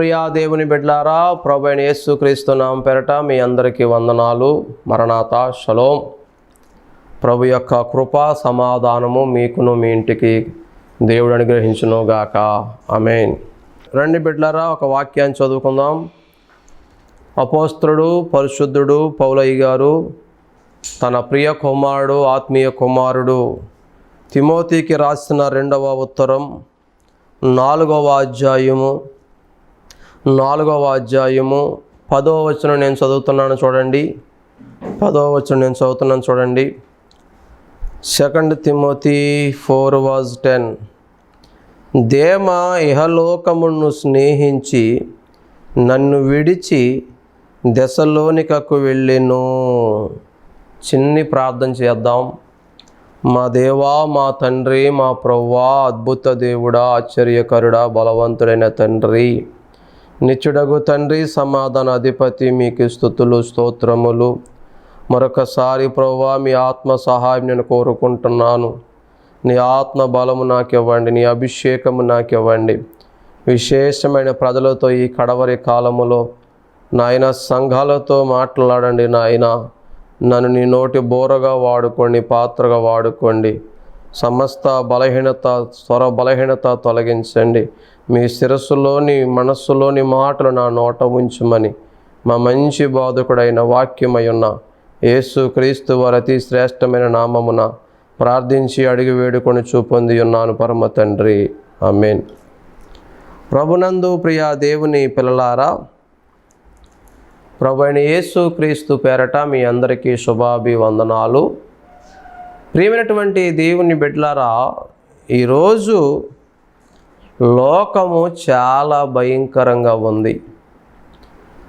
ప్రియా దేవుని బిడ్లారా ప్రభుణ అయిన యేసు క్రీస్తునాం పెరట మీ అందరికీ వందనాలు. మరణాత షలోం. ప్రభు యొక్క కృప సమాధానము మీకును మీ ఇంటికి దేవుడు అనుగ్రహించును గాక అమేన్ రండి బిడ్లారా ఒక వాక్యాన్ని చదువుకుందాం. అపోస్త్రుడు పరిశుద్ధుడు పౌలయ్య గారు తన ప్రియ కుమారుడు ఆత్మీయ కుమారుడు తిమోతికి రాసిన రెండవ ఉత్తరం నాలుగవ అధ్యాయము నాలుగవ అధ్యాయము పదవ వచనం నేను చదువుతున్నాను చూడండి. పదవ వచనం నేను చదువుతున్నాను చూడండి. సెకండ్ తిమోతి ఫోర్ వాజ్ టెన్ దేమ ఇహలోకమును స్నేహించి నన్ను విడిచి దశలోనికకు వెళ్ళెను. చిన్ని ప్రార్థన చేద్దాం. మా దేవా మా తండ్రి మా ప్రవ్వా అద్భుత దేవుడా ఆశ్చర్యకరుడా బలవంతుడైన తండ్రి. నిత్యుడగు తండ్రి సమాధాన అధిపతి మీకు స్థుతులు స్తోత్రములు. మరొకసారి ప్రవ్వా మీ ఆత్మ సహాయం నేను కోరుకుంటున్నాను. నీ ఆత్మ బలము నాకు ఇవ్వండి నీ అభిషేకము నాకు ఇవ్వండి విశేషమైన ప్రజలతో ఈ కడవరి కాలములో నాయన సంఘాలతో మాట్లాడండి నాయన. నన్ను నీ నోటి బోరగా వాడుకోండి పాత్రగా వాడుకోండి. సమస్త బలహీనత స్వర బలహీనత తొలగించండి. మీ శిరస్సులోని మనస్సులోని మాటలు నా నోట ఉంచుమని మా మంచి బాధకుడైన వాక్యమయున్న యేసు క్రీస్తు వారి అతి శ్రేష్టమైన నామమున ప్రార్థించి అడిగి వేడుకొని చూపొంది ఉన్నాను పరమ తండ్రి. ఆమెన్. ప్రభునందు ప్రియా దేవుని పిల్లలారా ప్రభు అయిన యేసు క్రీస్తు పేరట మీ అందరికీ శుభాభివందనాలు. ప్రియమైనటువంటి దేవుని బిడ్డలారా ఈరోజు లోకము చాలా భయంకరంగా ఉంది.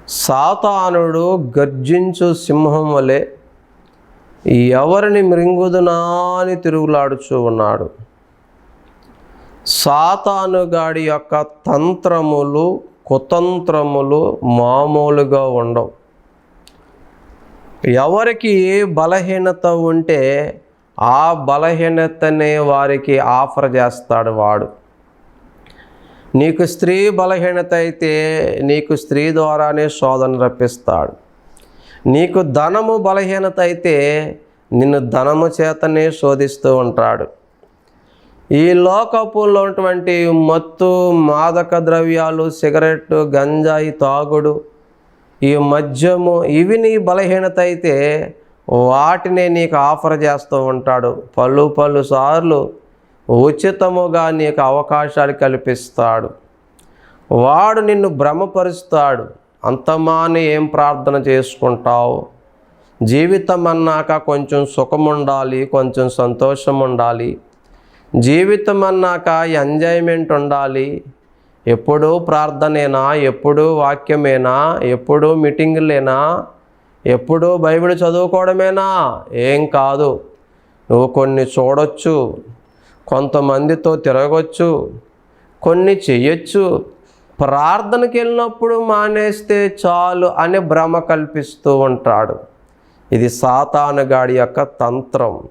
సాతానుడు గర్జించు సింహం వలె ఎవరిని మృంగుదునా అని తిరుగులాడుచూ ఉన్నాడు. సాతానుగాడి యొక్క తంత్రములు కుతంత్రములు మామూలుగా ఉండవు. ఎవరికి ఏ బలహీనత ఉంటే ఆ బలహీనతనే వారికి ఆఫర్ చేస్తాడు వాడు. నీకు స్త్రీ బలహీనత అయితే నీకు స్త్రీ ద్వారానే శోధన రప్పిస్తాడు. నీకు ధనము బలహీనత అయితే నిన్ను ధనము చేతనే శోధిస్తూ ఉంటాడు. ఈ లోకపులో ఉన్నటువంటి మత్తు మాదక ద్రవ్యాలు సిగరెట్ గంజాయి తాగుడు ఈ మద్యము ఇవి నీ బలహీనత అయితే వాటినే నీకు ఆఫర్ చేస్తూ ఉంటాడు. పలు పలు సార్లు ఉచితముగా నీకు అవకాశాలు కల్పిస్తాడు. వాడు నిన్ను భ్రమపరుస్తాడు. అంతమాని ఏం ప్రార్థన చేసుకుంటావు? జీవితం అన్నాక కొంచెం సుఖం ఉండాలి కొంచెం సంతోషం ఉండాలి జీవితం అన్నాక ఎంజాయ్మెంట్ ఉండాలి ఎప్పుడూ ప్రార్థనేనా? ఎప్పుడూ వాక్యమేనా? ఎప్పుడూ మీటింగులేనా? ఎప్పుడూ బైబిల్ చదువుకోవడమేనా? ఏం కాదు. నువ్వు కొన్ని చూడొచ్చు కొంతమందితో తిరగొచ్చు కొన్ని చెయ్యొచ్చు. ప్రార్థనకి వెళ్ళినప్పుడు మానేస్తే చాలు అని భ్రమ కల్పిస్తూ ఉంటాడు. ఇది సాతానుగాడి యొక్క తంత్రం.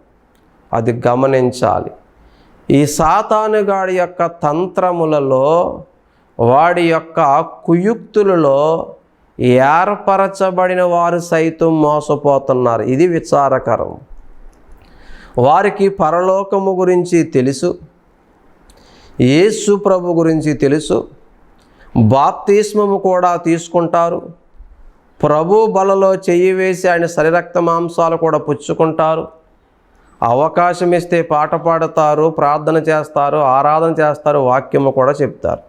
అది గమనించాలి. ఈ సాతానుగాడి యొక్క తంత్రములలో వాడి యొక్క కుయుక్తులలో ఏర్పరచబడిన వారు సైతం మోసపోతున్నారు. ఇది విచారకరం. వారికి పరలోకము గురించి తెలుసు. యేసు ప్రభు గురించి తెలుసు. బాప్తిస్మము కూడా తీసుకుంటారు. ప్రభు బలలో చెయ్యి వేసి ఆయన శరీరక్త మాంసాలు కూడా పుచ్చుకుంటారు. అవకాశం ఇస్తే పాట పాడతారు ప్రార్థన చేస్తారు ఆరాధన చేస్తారు వాక్యము కూడా చెప్తారు.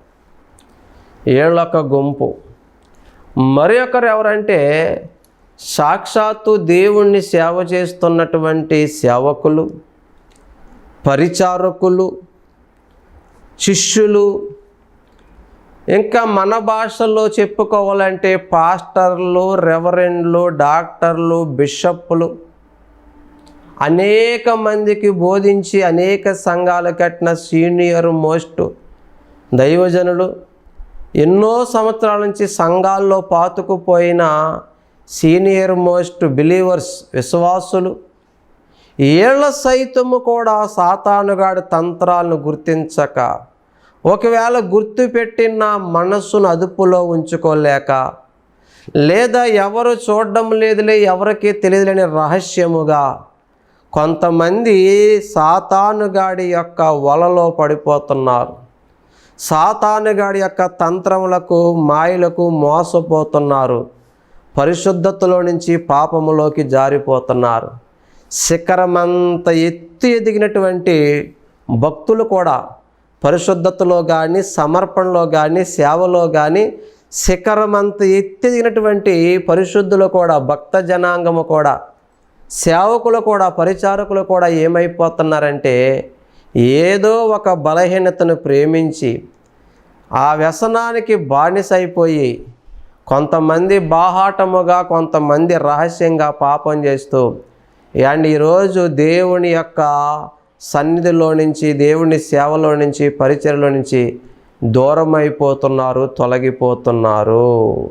ఏళ్ళొక్క గుంపు. మరి ఒకరు ఎవరంటే సాక్షాత్తు దేవుణ్ణి సేవ చేస్తున్నటువంటి సేవకులు పరిచారకులు శిష్యులు. ఇంకా మన భాషలో చెప్పుకోవాలంటే పాస్టర్లు రెవరెండ్లు డాక్టర్లు బిషప్లు అనేక మందికి బోధించి అనేక సంఘాలు కట్టిన సీనియర్ మోస్ట్ దైవజనులు ఎన్నో సంవత్సరాల నుంచి సంఘాల్లో పాతుకుపోయిన సీనియర్ మోస్ట్ బిలీవర్స్ విశ్వాసులు ఏళ్ళ సైతము కూడా సాతానుగాడి తంత్రాలను గుర్తించక ఒకవేళ గుర్తుపెట్టిన మనస్సును అదుపులో ఉంచుకోలేక లేదా ఎవరు చూడడం లేదులే ఎవరికి తెలియదులేని రహస్యముగా కొంతమంది సాతానుగాడి యొక్క వలలో పడిపోతున్నారు. సాతానుగాడి యొక్క తంత్రములకు మాయలకు మోసపోతున్నారు. పరిశుద్ధతలో నుంచి పాపములోకి జారిపోతున్నారు. శిఖరమంత ఎత్తి ఎదిగినటువంటి భక్తులు కూడా పరిశుద్ధతలో కానీ సమర్పణలో కానీ సేవలో కానీ శిఖరమంత ఎత్తిదిగినటువంటి పరిశుద్ధులు కూడా భక్త జనాంగము కూడా సేవకులు కూడా పరిచారకులు కూడా ఏమైపోతున్నారంటే ఏదో ఒక బలహీనతను ప్రేమించి ఆ వ్యసనానికి బానిసైపోయి కొంతమంది బాహాటముగా కొంతమంది రహస్యంగా పాపం చేస్తూ అండ్ ఈరోజు దేవుని యొక్క సన్నిధిలో నుంచి దేవుని సేవలో నుంచి పరిచయలో నుంచి దూరం అయిపోతున్నారు తొలగిపోతున్నారు.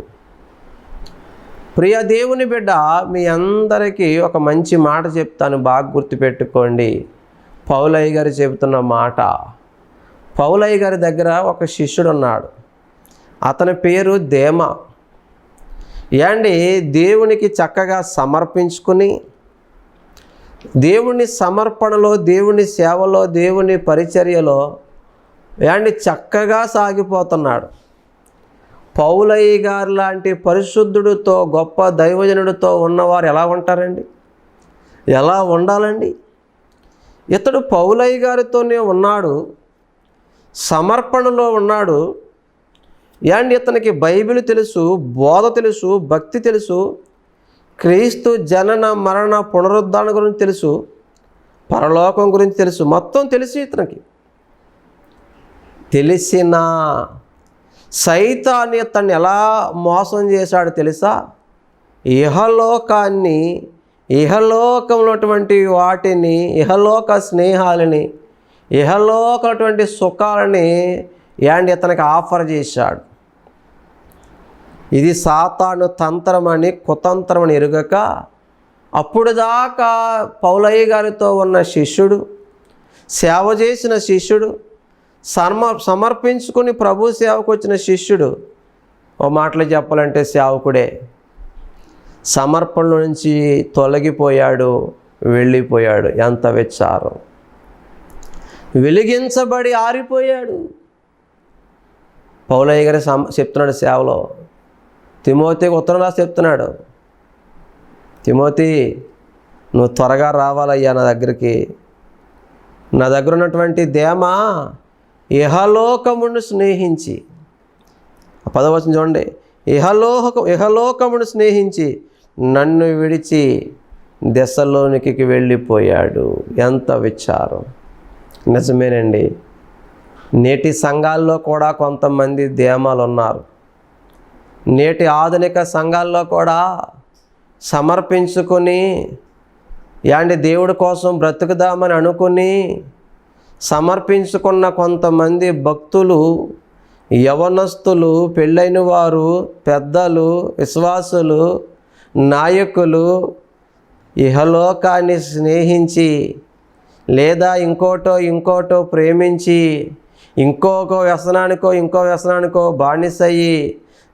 ప్రియ దేవుని బిడ్డ మీ అందరికీ ఒక మంచి మాట చెప్తాను బాగా గుర్తుపెట్టుకోండి. పౌలయ్య గారు చెబుతున్న మాట. పౌలయ్య గారి దగ్గర ఒక శిష్యుడు ఉన్నాడు అతని పేరు దేమ. ఏండి దేవునికి చక్కగా సమర్పించుకుని దేవుని సమర్పణలో దేవుని సేవలో దేవుని పరిచర్యలో ఏండి చక్కగా సాగిపోతున్నాడు. పౌలయ్య గారు లాంటి పరిశుద్ధుడితో గొప్ప దైవజనుడితో ఉన్నవారు ఎలా ఉంటారండి? ఎలా ఉండాలండి? ఇతడు పౌలయ్య గారితోనే ఉన్నాడు సమర్పణలో ఉన్నాడు. అండ్ ఇతనికి బైబిల్ తెలుసు బోధ తెలుసు భక్తి తెలుసు క్రీస్తు జనన మరణ పునరుద్ధరణ గురించి తెలుసు పరలోకం గురించి తెలుసు మొత్తం తెలుసు ఇతనికి. తెలిసిన సైతాన్ని ఇతన్ని ఎలా మోసం చేశాడు తెలుసా? ఇహలోకాన్ని ఇహలోకములటువంటి వాటిని ఇహలోక స్నేహాలని ఇహలోకటువంటి సుఖాలని యాండ్ ఇతనికి ఆఫర్ చేశాడు. ఇది సాతాను తంత్రమని కుతంత్రమని ఎరుగక అప్పుడు దాకా పౌలయ్య గారితో ఉన్న శిష్యుడు సేవ చేసిన శిష్యుడు సమ సమర్పించుకుని ప్రభు సేవకు వచ్చిన శిష్యుడు ఓ మాటలు చెప్పాలంటే సేవకుడే. సమర్పణ నుంచి తొలగిపోయాడు వెళ్ళిపోయాడు. ఎంత విచారం. వెలిగించబడి ఆరిపోయాడు. పౌలయ్య గారి సమ చెప్తున్నాడు సేవలో. తిమోతికి ఉత్తరం రాసి చెప్తున్నాడు. తిమోతి నువ్వు త్వరగా రావాలయ్యా నా దగ్గరికి. నా దగ్గర ఉన్నటువంటి దేమ ఇహలోకమును స్నేహించి. ఆ పదవచనం చూడండి. ఇహలోక ఇహలోకమును స్నేహించి. నన్ను విడిచి దశలోనికి వెళ్ళిపోయాడు. ఎంత విచారం. నిజమేనండి. నేటి సంఘాల్లో కూడా కొంతమంది దేమాలు ఉన్నారు నేటి ఆధునిక సంఘాల్లో కూడా సమర్పించుకొని యాండి దేవుడి కోసం బ్రతుకుదామని అనుకుని సమర్పించుకున్న కొంతమంది భక్తులు యవనస్తులు పెళ్ళైన వారు పెద్దలు విశ్వాసులు నాయకులు ఇహలోకాన్ని స్నేహించి లేదా ఇంకోటో ఇంకోటో ప్రేమించి ఇంకొక వ్యసనానికో ఇంకో వ్యసనానికో బానిసయ్యి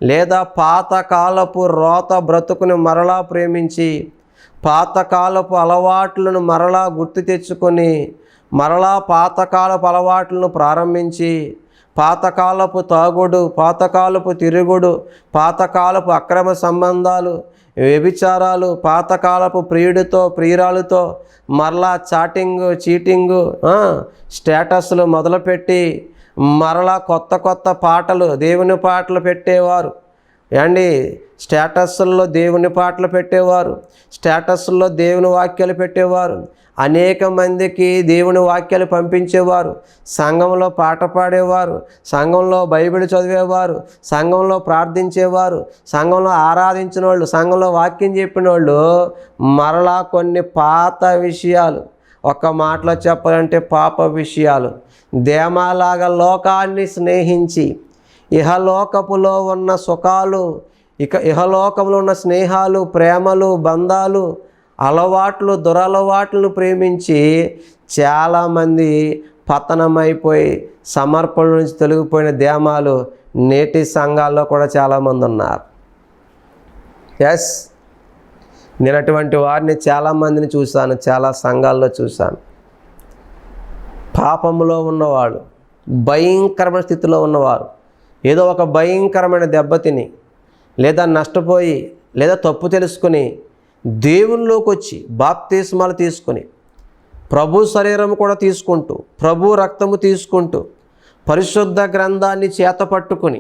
లేదా పాతకాలపు రోత బ్రతుకుని మరలా ప్రేమించి పాతకాలపు అలవాట్లను మరలా గుర్తు తెచ్చుకొని మరలా పాతకాలపు అలవాట్లను ప్రారంభించి పాతకాలపు తాగుడు పాతకాలపు తిరుగుడు పాతకాలపు అక్రమ సంబంధాలు వ్యభిచారాలు పాతకాలపు ప్రియుడితో ప్రియురాలతో మరలా చాటింగు చీటింగు స్టేటస్లు మొదలుపెట్టి మరలా కొత్త కొత్త పాటలు దేవుని పాటలు పెట్టేవారు. ఏమండి స్టేటస్ల్లో దేవుని పాటలు పెట్టేవారు. స్టేటస్ల్లో దేవుని వాక్యాలు పెట్టేవారు. అనేక మందికి దేవుని వాక్యాలు పంపించేవారు. సంఘంలో పాట పాడేవారు. సంఘంలో బైబిల్ చదివేవారు. సంఘంలో ప్రార్థించేవారు. సంఘంలో ఆరాధించిన వాళ్ళు సంఘంలో వాక్యం చెప్పిన వాళ్ళు మరలా కొన్ని పాత విషయాలు. ఒక్క మాటలో చెప్పాలంటే పాప విషయాలు. దేమాలాగా లోకాన్ని స్నేహించి ఇహలోకపులో ఉన్న సుఖాలు ఇక ఇహలోకంలో ఉన్న స్నేహాలు ప్రేమలు బంధాలు అలవాట్లు దురలవాట్లను ప్రేమించి చాలామంది పతనమైపోయి సమర్పణ నుంచి తొలగిపోయిన దేమాలు నేటి సంఘాల్లో కూడా చాలామంది ఉన్నారు. ఎస్ నేను అటువంటి వారిని చాలామందిని చూశాను చాలా సంఘాల్లో చూశాను. పాపంలో ఉన్నవాడు భయంకరమైన స్థితిలో ఉన్నవారు ఏదో ఒక భయంకరమైన దెబ్బతిని లేదా నష్టపోయి లేదా తప్పు తెలుసుకుని దేవునిలోకి వచ్చి బాప్తీస్మాలు తీసుకుని ప్రభు శరీరం కూడా తీసుకుంటూ ప్రభు రక్తము తీసుకుంటూ పరిశుద్ధ గ్రంథాన్ని చేత పట్టుకుని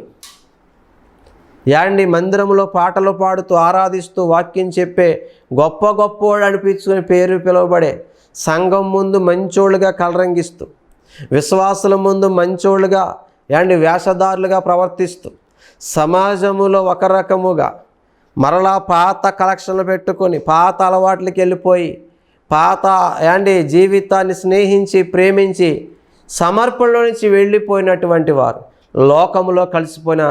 యాండి మందిరంలో పాటలు పాడుతూ ఆరాధిస్తూ వాక్యం చెప్పే గొప్ప గొప్పవాడు అనిపించుకుని పేరు పిలువబడే సంఘం ముందు మంచోళ్ళుగా కలరంగిస్తూ విశ్వాసుల ముందు మంచోళ్ళుగా యాండి వేషధారులుగా ప్రవర్తిస్తూ సమాజములో ఒక రకముగా మరలా పాత కలెక్షన్లు పెట్టుకొని పాత అలవాట్లకి వెళ్ళిపోయి పాత యాండి జీవితాన్ని స్నేహించి ప్రేమించి సమర్పణలో నుంచి వెళ్ళిపోయినటువంటి వారు. లోకంలో కలిసిపోయిన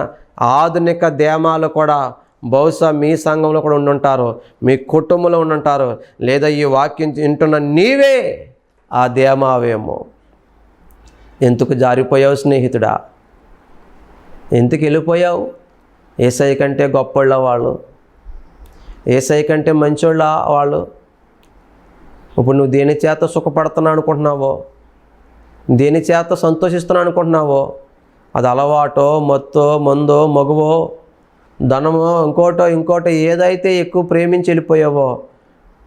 ఆధునిక దేమాలు కూడా బహుశా మీ సంఘంలో కూడా ఉండుంటారు మీ కుటుంబంలో ఉండుంటారు లేదా ఈ వాక్యం వింటున్న నీవే ఆ దేమావేమో. ఎందుకు జారిపోయావు స్నేహితుడా? ఎందుకు వెళ్ళిపోయావు? ఏసై కంటే గొప్పళ్ళ వాళ్ళు. ఏసై కంటే మంచోళ్ళ వాళ్ళు. ఇప్పుడు నువ్వు దేని చేత సుఖపడుతున్నా అనుకుంటున్నావో? దేని చేత సంతోషిస్తున్నా అనుకుంటున్నావో? అది అలవాటో మత్తో మందో మగువో ధనమో ఇంకోటో ఇంకోటో ఏదైతే ఎక్కువ ప్రేమించి వెళ్ళిపోయావో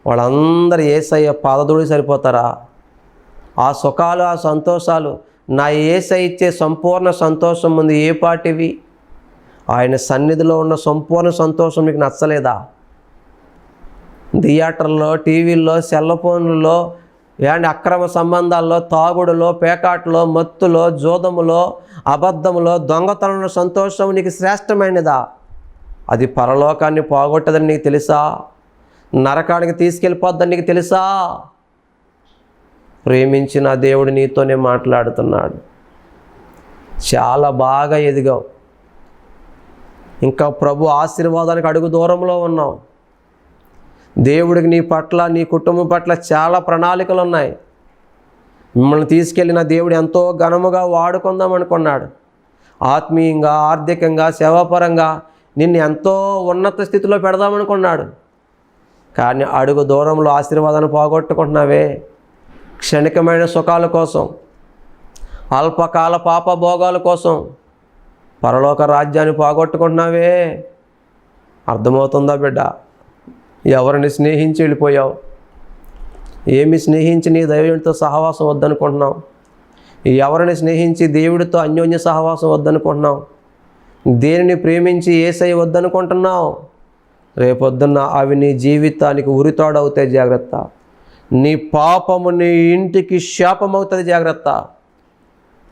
వాళ్ళందరూ ఏసయ్య పాదదూడి సరిపోతారా? ఆ సుఖాలు ఆ సంతోషాలు నా ఏసై ఇచ్చే సంపూర్ణ సంతోషం ఉంది ఏ పాటివి? ఆయన సన్నిధిలో ఉన్న సంపూర్ణ సంతోషం మీకు నచ్చలేదా? థియేటర్లో టీవీల్లో సెల్ ఫోన్లలో ఏంటి అక్రమ సంబంధాల్లో తాగుడులో పేకాట్లో మత్తులో జోదములో అబద్ధములో దొంగతనంలో సంతోషం నీకు శ్రేష్టమైనదా? అది పరలోకాన్ని పోగొట్టదని నీకు తెలుసా? నరకానికి తీసుకెళ్ళిపోద్దని నీకు తెలుసా? ప్రేమించిన దేవుడు నీతోనే మాట్లాడుతున్నాడు. చాలా బాగా ఎదిగావు. ఇంకా ప్రభు ఆశీర్వాదానికి అడుగు దూరంలో ఉన్నావు. దేవుడికి నీ పట్ల నీ కుటుంబం పట్ల చాలా ప్రణాళికలు ఉన్నాయి. మిమ్మల్ని తీసుకెళ్ళిన దేవుడు ఎంతో ఘనముగా వాడుకుందాం అనుకున్నాడు. ఆత్మీయంగా ఆర్థికంగా సేవాపరంగా నిన్ను ఎంతో ఉన్నత స్థితిలో పెడదామనుకున్నాడు కానీ అడుగు దూరంలో ఆశీర్వాదాన్ని పోగొట్టుకుంటున్నావే. క్షణికమైన సుఖాల కోసం అల్పకాల పాప భోగాల కోసం పరలోక రాజ్యాన్ని పోగొట్టుకుంటున్నావే. అర్థమవుతుందా బిడ్డ? ఎవరిని స్నేహించి వెళ్ళిపోయావు? ఏమి స్నేహించి నీ దైవంతో సహవాసం వద్దనుకుంటున్నావు? ఎవరిని స్నేహించి దేవుడితో అన్యోన్య సహవాసం వద్దనుకుంటున్నావు? దేనిని ప్రేమించి ఏసై వద్దనుకుంటున్నావు? రేపొద్దున్న అవి నీ జీవితానికి ఉరితోడవుతాయి జాగ్రత్త. నీ పాపము నీ ఇంటికి శాపమవుతుంది జాగ్రత్త.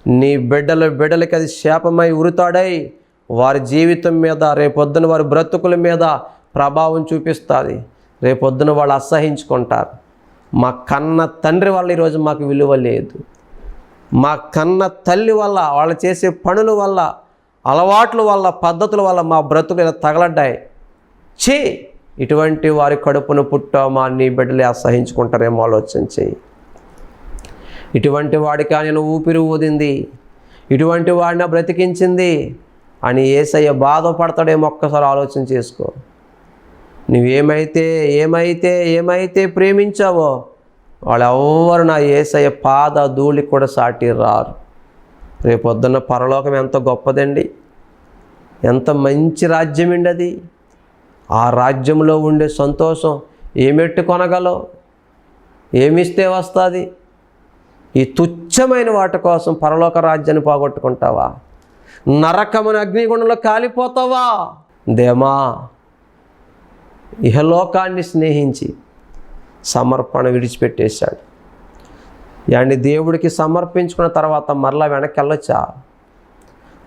నీ బిడ్డల బిడ్డలకి అది శాపమై ఉరుతాడై వారి జీవితం మీద రేపొద్దున వారి బ్రతుకుల మీద ప్రభావం చూపిస్తుంది. రేపొద్దున వాళ్ళు అసహించుకుంటారు. మా కన్న తండ్రి వల్ల ఈరోజు మాకు విలువ లేదు. మా కన్న తల్లి వల్ల వాళ్ళు చేసే పనుల వల్ల అలవాట్ల వల్ల పద్ధతుల వల్ల మా బ్రతుకులు ఇలా తగలడ్డాయి. చే ఇటువంటి వారి కడుపును పుట్టామా నీ బిడ్డలే అసహించుకుంటారేమో ఆలోచన చేయి ఇటువంటి వాడికి ఆయన ఊపిరి ఊదింది. ఇటువంటి వాడిని బ్రతికించింది అని ఏసయ్య బాధపడతాడేమో ఒక్కసారి ఆలోచన చేసుకో. నువ్వేమైతే ఏమైతే ఏమైతే ప్రేమించావో వాళ్ళెవ్వరు నా ఏసయ్య పాద ధూళి కూడా సాటి రారు. రేపొద్దున్న పరలోకం ఎంత గొప్పదండి. ఎంత మంచి రాజ్యం అండి అది ఆ రాజ్యంలో ఉండే సంతోషం ఏమెట్టు కొనగలవు? ఏమిస్తే వస్తుంది? ఈ తుచ్చమైన వాటి కోసం పరలోక రాజ్యాన్ని పోగొట్టుకుంటావా? నరకమున అగ్నిగుండంలో కాలిపోతావా? దేమా ఇహలోకాన్ని స్నేహించి సమర్పణ విడిచిపెట్టేశాడు. యాన్ని దేవుడికి సమర్పించుకున్న తర్వాత మరలా వెనక్కి వెళ్ళొచ్చా?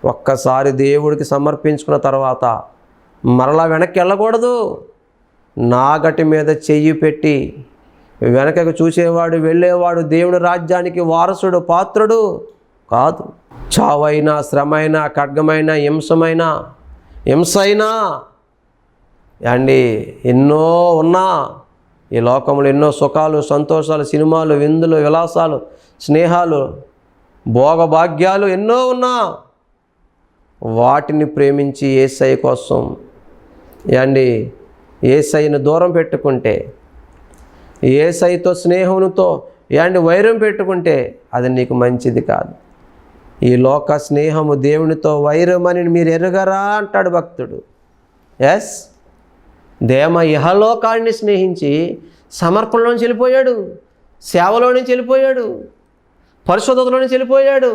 ఒక్కసారి దేవుడికి సమర్పించుకున్న తర్వాత మరలా వెనక్కి వెళ్ళకూడదు. నాగటి మీద చెయ్యి పెట్టి వెనకకు చూసేవాడు వెళ్ళేవాడు దేవుని రాజ్యానికి వారసుడు పాత్రుడు కాదు. చావైనా శ్రమైనా ఖడ్గమైన హింసమైన హింసైనా. అండి ఎన్నో ఉన్నా ఈ లోకంలో ఎన్నో సుఖాలు సంతోషాలు సినిమాలు విందులు విలాసాలు స్నేహాలు భోగభాగ్యాలు ఎన్నో ఉన్నా వాటిని ప్రేమించి ఏసై కోసం ఏమండి ఏసైను దూరం పెట్టుకుంటే ఏసైతో స్నేహంతో ఏమండి వైరం పెట్టుకుంటే అది నీకు మంచిది కాదు. ఈ లోక స్నేహము దేవునితో వైరం అని మీరు ఎరుగరా అంటాడు భక్తుడు. ఎస్ దేమ ఇహలోకాన్ని స్నేహించి సమర్పణలో నుంచి వెళ్ళిపోయాడు సేవలో నుంచి వెళ్ళిపోయాడు పరిశుద్ధతలో నుంచి వెళ్ళిపోయాడు.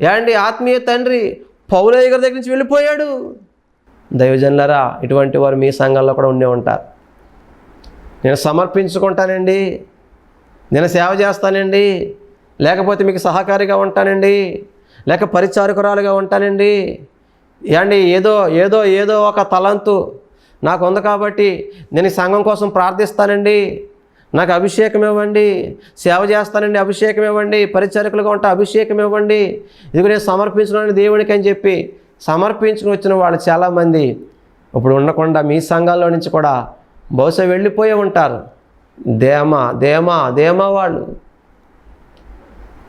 యాండి ఆత్మీయ తండ్రి పౌలయ్య గారి దగ్గర నుంచి వెళ్ళిపోయాడు. దైవజనులరా ఇటువంటి వారు మీ సంఘంలో కూడా ఉండే ఉంటారు. నేను సమర్పించుకుంటానండి. నేను సేవ చేస్తానండి. లేకపోతే మీకు సహకారిగా ఉంటానండి. లేక పరిచారకురాలుగా ఉంటానండి. ఏమండి ఏదో ఏదో ఏదో ఒక తలంతు నాకు ఉంది కాబట్టి నేను సంఘం కోసం ప్రార్థిస్తానండి. నాకు అభిషేకం ఇవ్వండి సేవ చేస్తానండి అభిషేకం ఇవ్వండి పరిచారకులుగా ఉంటా అభిషేకం ఇవ్వండి. ఇది నేను సమర్పించడానికి దేవునికి అని చెప్పి సమర్పించుకుని వచ్చిన వాళ్ళు చాలామంది ఇప్పుడు ఉండకుండా మీ సంఘాల్లో నుంచి కూడా బహుశా వెళ్ళిపోయి ఉంటారు. దేమ దేమ దేమ వాళ్ళు.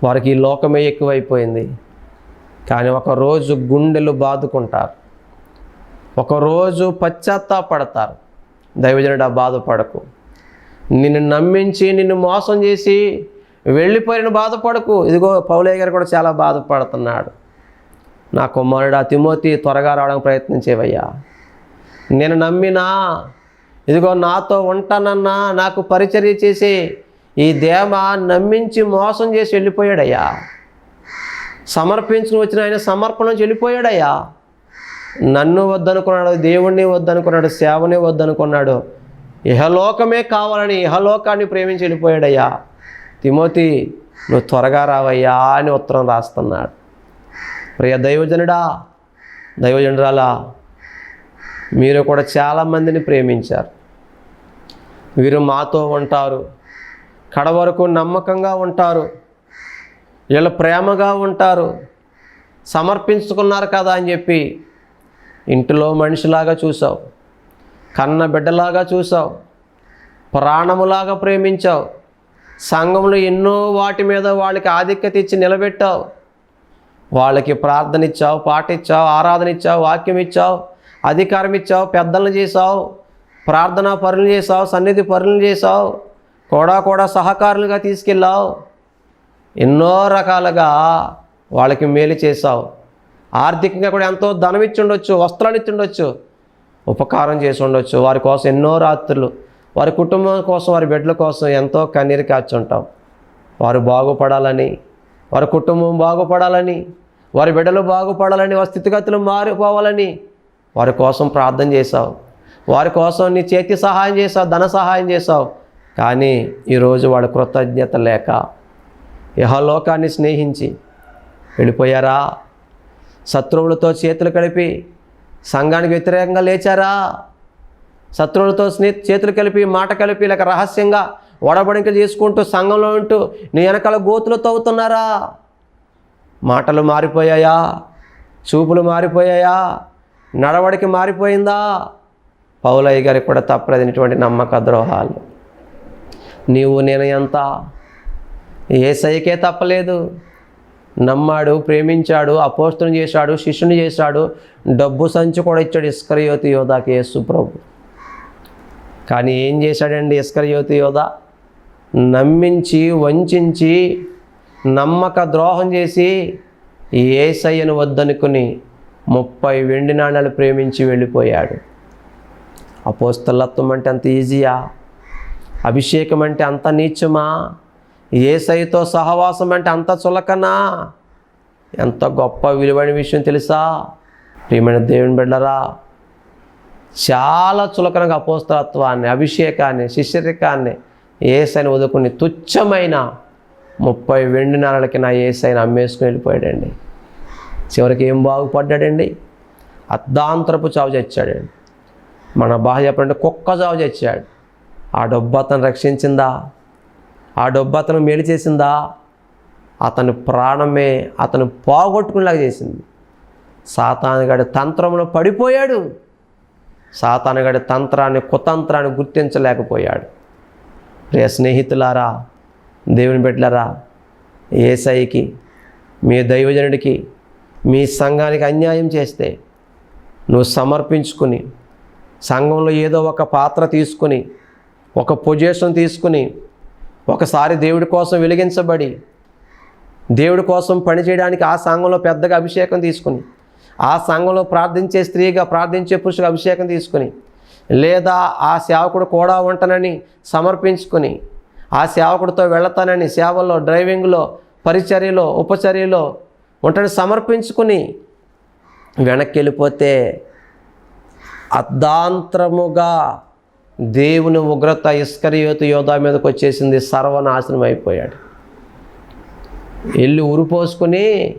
వారికి ఈ లోకమే ఎక్కువైపోయింది. కానీ ఒకరోజు గుండెలు బాదుకుంటారు. ఒకరోజు పశ్చాత్తాపడతారు. దైవజనుడు ఆ బాధపడకు. నిన్ను నమ్మించి నిన్ను మోసం చేసి వెళ్ళిపోయిన బాధపడకు. ఇదిగో పౌలయ్య గారు కూడా చాలా బాధపడుతున్నాడు. నా కుమారుడు ఆ తిమోతి త్వరగా రావడానికి ప్రయత్నించేవయ్యా. నేను నమ్మినా ఇదిగో నాతో ఉంటానన్నా నాకు పరిచర్య చేసి ఈ దేవ నమ్మించి మోసం చేసి వెళ్ళిపోయాడయ్యా. సమర్పించుకుని వచ్చిన ఆయన సమర్పణ నుంచి వెళ్ళిపోయాడయ్యా. నన్ను వద్దనుకున్నాడు దేవుణ్ణి వద్దనుకున్నాడు సేవని వద్దనుకున్నాడు. ఇహలోకమే కావాలని ఇహలోకాన్ని ప్రేమించి వెళ్ళిపోయాడయ్యా. తిమోతి నువ్వు త్వరగా రావయ్యా అని ఉత్తరం రాస్తున్నాడు. ప్రియ దైవజనుడా దైవజనురాలా మీరు కూడా చాలామందిని ప్రేమించారు. వీరు మాతో ఉంటారు కడ వరకు నమ్మకంగా ఉంటారు వీళ్ళు ప్రేమగా ఉంటారు సమర్పించుకున్నారు కదా అని చెప్పి ఇంటిలో మనిషిలాగా చూసావు. కన్న బిడ్డలాగా చూసావు ప్రాణములాగా ప్రేమించావు సంఘంలో ఎన్నో వాటి మీద వాళ్ళకి ఆధిక్యత ఇచ్చి నిలబెట్టావు. వాళ్ళకి ప్రార్థన ఇచ్చావు పాట ఇచ్చావు ఆరాధన ఇచ్చావు వాక్యం ఇచ్చావు అధికారం ఇచ్చావు పెద్దలను చేసావు ప్రార్థనా పనులు చేసావు సన్నిధి పనులు చేసావు కూడా కూడా సహకారులుగా తీసుకెళ్ళావు. ఎన్నో రకాలుగా వాళ్ళకి మేలు చేసావు ఆర్థికంగా కూడా ఎంతో ధనం ఇచ్చి ఉండొచ్చు వస్త్రాలు ఇచ్చి ఉండొచ్చు. ఉపకారం చేసి ఉండొచ్చు. వారి కోసం ఎన్నో రాత్రులు వారి కుటుంబం కోసం వారి బిడ్డల కోసం ఎంతో కన్నీరు కాచి ఉంటాం. వారు బాగుపడాలని వారి కుటుంబం బాగుపడాలని వారి బిడ్డలు బాగుపడాలని వారి స్థితిగతులు మారిపోవాలని వారి కోసం ప్రార్థన చేశావు. వారి కోసం నీ చేతి సహాయం చేసావు ధన సహాయం చేసావు కానీ ఈరోజు వాడు కృతజ్ఞత లేక ఇహలోకాన్ని స్నేహించి వెళ్ళిపోయారా? శత్రువులతో చేతులు కలిపి సంఘానికి వ్యతిరేకంగా లేచారా? శత్రువులతో స్నే చేతులు కలిపి మాట కలిపి లేక రహస్యంగా ఒడబడిక చేసుకుంటూ సంఘంలో ఉంటూ నీ వెనకాల గోతులు తవ్వుతున్నారా? మాటలు మారిపోయాయా? చూపులు మారిపోయాయా? నడవడికి మారిపోయిందా? పౌలయ్య గారికి కూడా తప్పలేనటువంటి నమ్మక ద్రోహాలు. నీవు నేను ఎంత? ఏ సైకే తప్పలేదు. నమ్మాడు ప్రేమించాడు అపోస్తుని చేశాడు శిష్యుని చేశాడు డబ్బు సంచి కూడా ఇచ్చాడు ఇస్కరయోతి యోధాకి యేసు ప్రభు. కానీ ఏం చేశాడండి ఇస్కరయోతి యోధ? నమ్మించి వంచించి నమ్మక ద్రోహం చేసి ఏసయ్యను వద్దనుకుని ముప్పై వెండి నాణ్యాలు ప్రేమించి వెళ్ళిపోయాడు. అపోస్తలత్వం అంటే అంత ఈజీయా? అభిషేకం అంటే అంత నీచమా? ఏసైతో సహవాసం అంటే అంత చులకనా? ఎంత గొప్ప విలువైన విషయం తెలుసా? ప్రియమైన దేవుని బిడ్డరా చాలా చులకనగా అపోస్తలత్వాన్ని అభిషేకాన్ని శిష్యరికాన్ని ఏసైని వదుకుని తుచ్చమైన ముప్పై వెండి నెలలకి నా ఏసైని అమ్మేసుకుని వెళ్ళిపోయాడండి. చివరికి ఏం బాగుపడ్డాడండి? అర్ధాంతరపు చావు చచ్చాడండి మన బాధ చెప్పాలంటే కుక్క చావు చచ్చాడు ఆ డబ్బు అతను రక్షించిందా? ఆ డబ్బు అతను మేలు చేసిందా? అతని ప్రాణమే అతను పోగొట్టుకునేలాగా చేసింది. సాతానగాడి తంత్రంలో పడిపోయాడు. సాతానగాడి తంత్రాన్ని కుతంత్రాన్ని గుర్తించలేకపోయాడు. ప్రియ స్నేహితులారా దేవుని బిడ్డలారా ఏసైకి మీ దైవజనుడికి మీ సంఘానికి అన్యాయం చేస్తే నువ్వు సమర్పించుకుని సంఘంలో ఏదో ఒక పాత్ర తీసుకుని ఒక పొజిషన్ తీసుకుని ఒకసారి దేవుడి కోసం వెలిగించబడి దేవుడి కోసం పనిచేయడానికి ఆ సంఘంలో పెద్దగా అభిషేకం తీసుకుని ఆ సంఘంలో ప్రార్థించే స్త్రీగా ప్రార్థించే పురుషుగా అభిషేకం తీసుకుని లేదా ఆ సేవకుడు కూడా ఉంటానని సమర్పించుకుని ఆ సేవకుడితో వెళతానని సేవల్లో డ్రైవింగ్లో పరిచర్యలో ఉపచర్యలో ఉంటని సమర్పించుకుని వెనక్కి వెళ్ళిపోతే అర్ధాంతరముగా దేవుని ఉగ్రత ఇస్కరియోతు యోధా మీదకి వచ్చేసింది సర్వనాశనం అయిపోయాడు. వెళ్ళి ఉరిపోసుకుని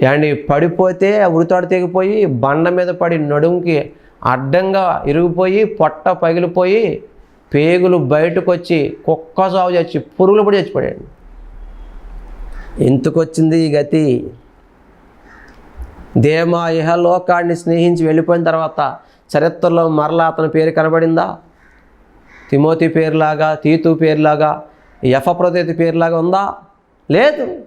యాండి పడిపోతే ఆ తెగిపోయి బండ మీద పడి నడుముకి అడ్డంగా ఇరిగిపోయి పొట్ట పగిలిపోయి పేగులు బయటకు వచ్చి కుక్క సాగు చచ్చి పురుగులు పడి చచ్చిపోయాడు. ఎందుకు వచ్చింది ఈ గతి. దేమా ఇహలోకాన్ని స్నేహించి వెళ్ళిపోయిన తర్వాత చరిత్రలో మరలా అతని పేరు కనబడిందా? తిమోతి పేరులాగా తీతు పేరులాగా యఫప్రదేతి పేరులాగా ఉందా? లేదు.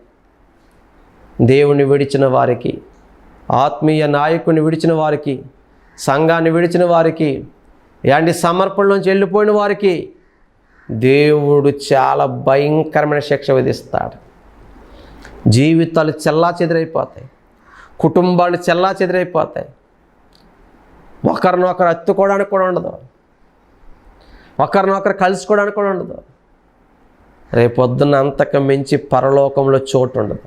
దేవుని విడిచిన వారికి ఆత్మీయ నాయకుని విడిచిన వారికి సంఘాన్ని విడిచిన వారికి యాండి సమర్పణలోంచి వెళ్ళిపోయిన వారికి దేవుడు చాలా భయంకరమైన శిక్ష విధిస్తాడు. జీవితాలు చెల్లా చెదిరైపోతాయి. కుటుంబాలు చెల్లా చెదిరైపోతాయి. ఒకరినొకరు అత్తుకోవడానికి కూడా ఉండదు. ఒకరినొకరు కలుసుకోవడానికి కూడా ఉండదు. రేపొద్దున అంతకు మించి పరలోకంలో చోటు ఉండదు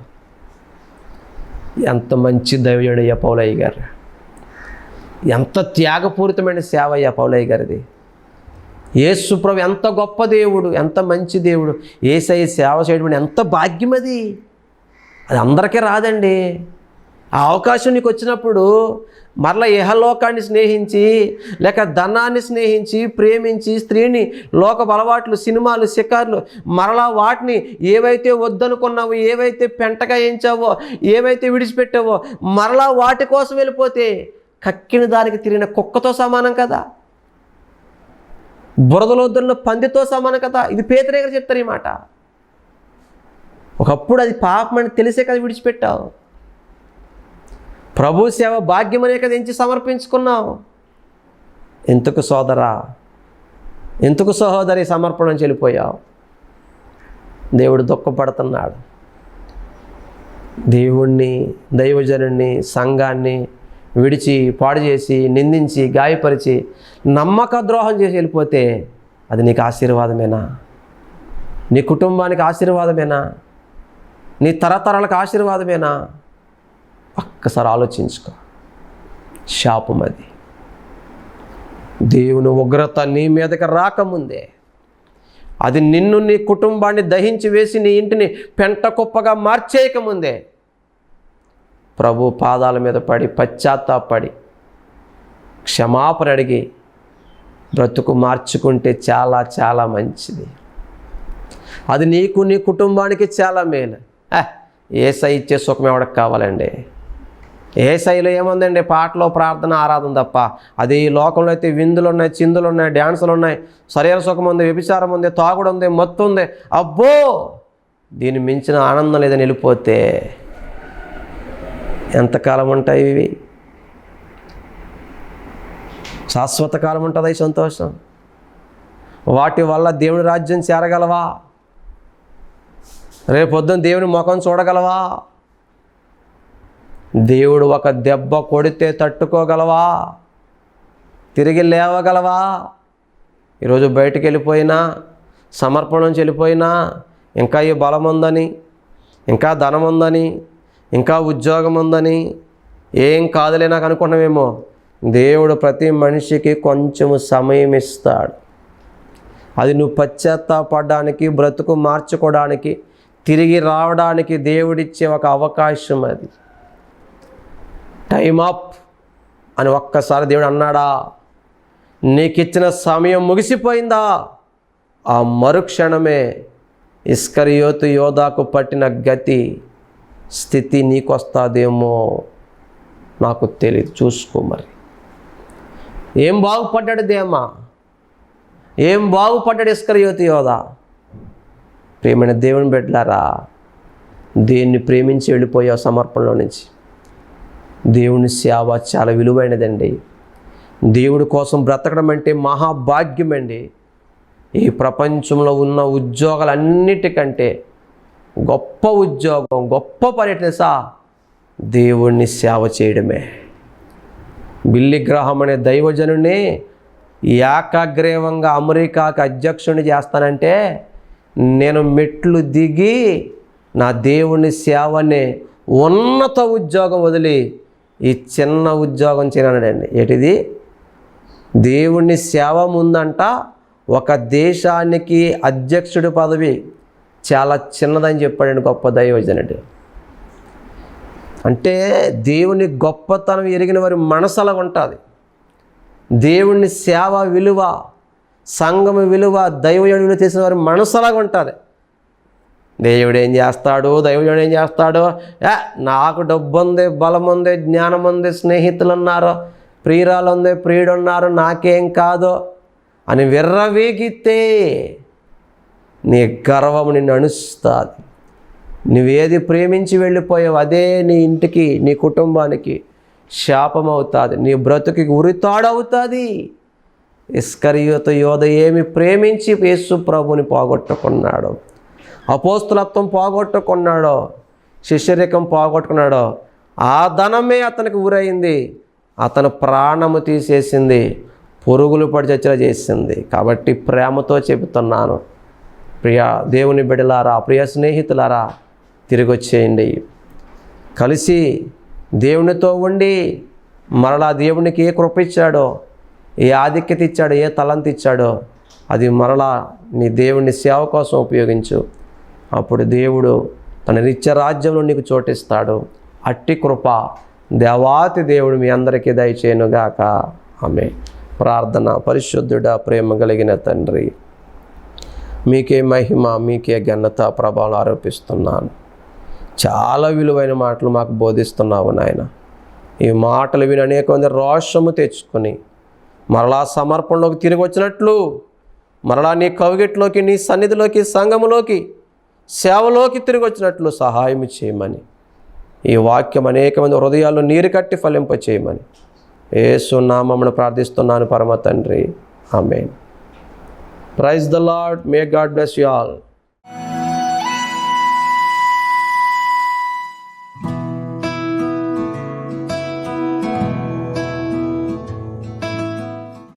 ఎంత మంచి దైవజుడయ్యా పౌలయ్య గారు. ఎంత త్యాగపూరితమైన సేవ అయ్యా పౌలయ్య గారిది. ఏసుప్రభు ఎంత గొప్ప దేవుడు ఎంత మంచి దేవుడు. ఏసై సేవ చేయడం ఎంత భాగ్యం అది. అది అందరికీ రాదండి. ఆ అవకాశం నీకు వచ్చినప్పుడు మరలా ఇహలోకాన్ని స్నేహించి లేక ధనాన్ని స్నేహించి ప్రేమించి స్త్రీని లోక అలవాట్లు సినిమాలు షికార్లు మరలా వాటిని ఏవైతే వద్దనుకున్నావో ఏవైతే పెంటగా ఎంచావో ఏవైతే విడిచిపెట్టావో మరలా వాటి కోసం వెళ్ళిపోతే కక్కిన దానికి తిరిగిన కుక్కతో సమానం కదా. బురదలో వద్దున్న పందితో సమానం కదా. ఇది పేదరే చెప్తారు ఈ మాట. ఒకప్పుడు అది పాపం అని తెలిసే కదా విడిచిపెట్టావు. ప్రభు సేవ భాగ్యమనే కదా ఎంచి సమర్పించుకున్నావు. ఎందుకు సోదరా ఎందుకు సహోదరి సమర్పణ చెల్లిపోయావు. దేవుడు దుఃఖపడుతున్నాడు. దేవుణ్ణి దైవజనుణ్ణి సంఘాన్ని విడిచి పాడు చేసి నిందించి గాయపరిచి నమ్మక ద్రోహం చేసి వెళ్ళిపోతే అది నీకు ఆశీర్వాదమేనా? నీ కుటుంబానికి ఆశీర్వాదమేనా? నీ తరతరాలకు ఆశీర్వాదమేనా? ఒక్కసారి ఆలోచించుకో. శాపం అది దేవుని ఉగ్రత నీ మీదకి రాకముందే అది నిన్ను నీ కుటుంబాన్ని దహించి వేసి నీ ఇంటిని పెంట కుప్పగా మార్చేయకముందే. ప్రభు పాదాల మీద పడి పశ్చాత్తాపడి క్షమాపణ అడిగి బ్రతుకు మార్చుకుంటే చాలా చాలా మంచిది. అది నీకు నీ కుటుంబానికి చాలా మేలు. ఏసై ఇచ్చే సుఖం ఎవరికి కావాలండి? ఏ శైలి ఏముందండి? పాటలో ప్రార్థన ఆరాధన తప్ప. అది ఈ లోకంలో అయితే విందులు ఉన్నాయి చిందులు ఉన్నాయి డ్యాన్సులు ఉన్నాయి శరీర సుఖం ఉంది వ్యభిచారం ఉంది తాగుడు ఉంది మత్తు ఉంది. అబ్బో! దీన్ని మించిన ఆనందం లేదని వెళ్ళిపోతే ఎంతకాలం ఉంటాయి ఇవి? శాశ్వత కాలం ఉంటుంది సంతోషం? వాటి వల్ల దేవుని రాజ్యం చేరగలవా? రేపొద్దున దేవుని ముఖం చూడగలవా? దేవుడు ఒక దెబ్బ కొడితే తట్టుకోగలవా? తిరిగి లేవగలవా? ఈరోజు బయటికి వెళ్ళిపోయినా సమర్పణ నుంచి వెళ్ళిపోయినా ఇంకా ఈ బలం ఉందని ఇంకా ధనం ఉందని ఇంకా ఉద్యోగం ఉందని ఏం కాదులే నాకు అనుకున్నామేమో దేవుడు ప్రతి మనిషికి కొంచెము సమయం ఇస్తాడు. అది నువ్వు పశ్చాత్తాపడడానికి బ్రతుకు మార్చుకోవడానికి తిరిగి రావడానికి దేవుడిచ్చే ఒక అవకాశం అది. టైం అప్ అని ఒక్కసారి దేవుడు అన్నాడా? నీకు ఇచ్చిన సమయం ముగిసిపోయిందా? ఆ మరుక్షణమే ఇస్కరియోతు యోధాకు పట్టిన గతి స్థితి నీకు వస్తుందేమో నాకు తెలియదు చూసుకో మరి. ఏం బాగుపడ్డాడు దేమా ఏం బాగుపడ్డాడు ఇస్కరియోతు యోధ? ప్రేమైన దేవుని బిడ్డలారా దేన్ని ప్రేమించి వెళ్ళిపోయావు సమర్పణలో నుంచి? దేవుని సేవ చాలా విలువైనదండి. దేవుడి కోసం బ్రతకడం అంటే మహాభాగ్యం అండి ఈ ప్రపంచంలో ఉన్న ఉద్యోగాలన్నిటికంటే గొప్ప ఉద్యోగం గొప్ప పని ఏంటి తెలుసా? దేవుణ్ణి సేవ చేయడమే. బిల్లి గ్రహం అనే దైవజనుని ఏకాగ్రీవంగా అమెరికాకి అధ్యక్షుడిని చేస్తానంటే నేను మెట్లు దిగి నా దేవుని సేవని ఉన్నత ఉద్యోగం వదిలి ఈ చిన్న ఉద్యోగం చేయనడండి ఏటిది? దేవుణ్ణి సేవ ముందంట ఒక దేశానికి అధ్యక్షుడి పదవి చాలా చిన్నదని చెప్పాడండి గొప్ప దైవజనుడు. అంటే దేవుని గొప్పతనం ఎరిగిన వారి మనసు ఉంటుంది దేవుణ్ణి సేవ విలువ సంఘం విలువ దైవజనుడు విలువ చేసిన వారి మనసు ఉంటుంది దేవుడు ఏం చేస్తాడు? దైవజనుడు ఏం చేస్తాడు? ఏ నాకు డబ్బు ఉంది బలం ఉంది జ్ఞానం ఉంది స్నేహితులు ఉన్నారు ప్రియురాలు ఉంది ప్రియుడు ఉన్నారు నాకేం కాదు అని విర్రవేగితే నీ గర్వం నిన్ను అణుస్తుంది. నువ్వేది ప్రేమించి వెళ్ళిపోయావు అదే నీ ఇంటికి నీ కుటుంబానికి శాపం అవుతుంది నీ బ్రతుకి ఉరితాడవుతుంది. ఇస్కరియోత యోధ ఏమి ప్రేమించి యేసు ప్రభుని పోగొట్టుకున్నాడు. అపోస్తులత్వం పోగొట్టుకున్నాడో శిష్యరికం పోగొట్టుకున్నాడో ఆ ధనమే అతనికి ఊరైంది. అతను ప్రాణము తీసేసింది పురుగులు పడి చేసింది. కాబట్టి ప్రేమతో చెబుతున్నాను. ప్రియ దేవుని బిడలారా ప్రియ స్నేహితులారా తిరిగి వచ్చేయండి కలిసి దేవునితో ఉండి మరలా దేవునికి ఏ కృప ఇచ్చాడో ఏ ఆధిక్యత ఇచ్చాడో ఏ తలంత ఇచ్చాడో అది మరలా నీ దేవుని సేవ కోసం ఉపయోగించు. అప్పుడు దేవుడు తన నిత్య రాజ్యంలో నీకు చోటిస్తాడు. అట్టి కృప దేవాతి దేవుడు మీ అందరికీ దయచేయనుగాక. ఆమె ప్రార్థన పరిశుద్ధుడ ప్రేమ కలిగిన తండ్రి మీకే మహిమ మీకే ఘనత ప్రభావం ఆరోపిస్తున్నాను. చాలా విలువైన మాటలు మాకు బోధిస్తున్నావు నాయన. ఈ మాటలు విని అనేక మంది రోషము తెచ్చుకొని మరలా సమర్పణలోకి తిరిగి వచ్చినట్లు మరలా నీ కవిగిట్లోకి నీ సన్నిధిలోకి సంఘములోకి సేవలోకి తిరిగి వచ్చినట్లు సహాయం చేయమని. ఈ వాక్యం అనేక మంది హృదయాల్లో నీరు కట్టి ఫలింప చేయమని ఏసు నామమును ప్రార్థిస్తున్నాను పరమ తండ్రి. ఆమె praise the Lord may God bless you all.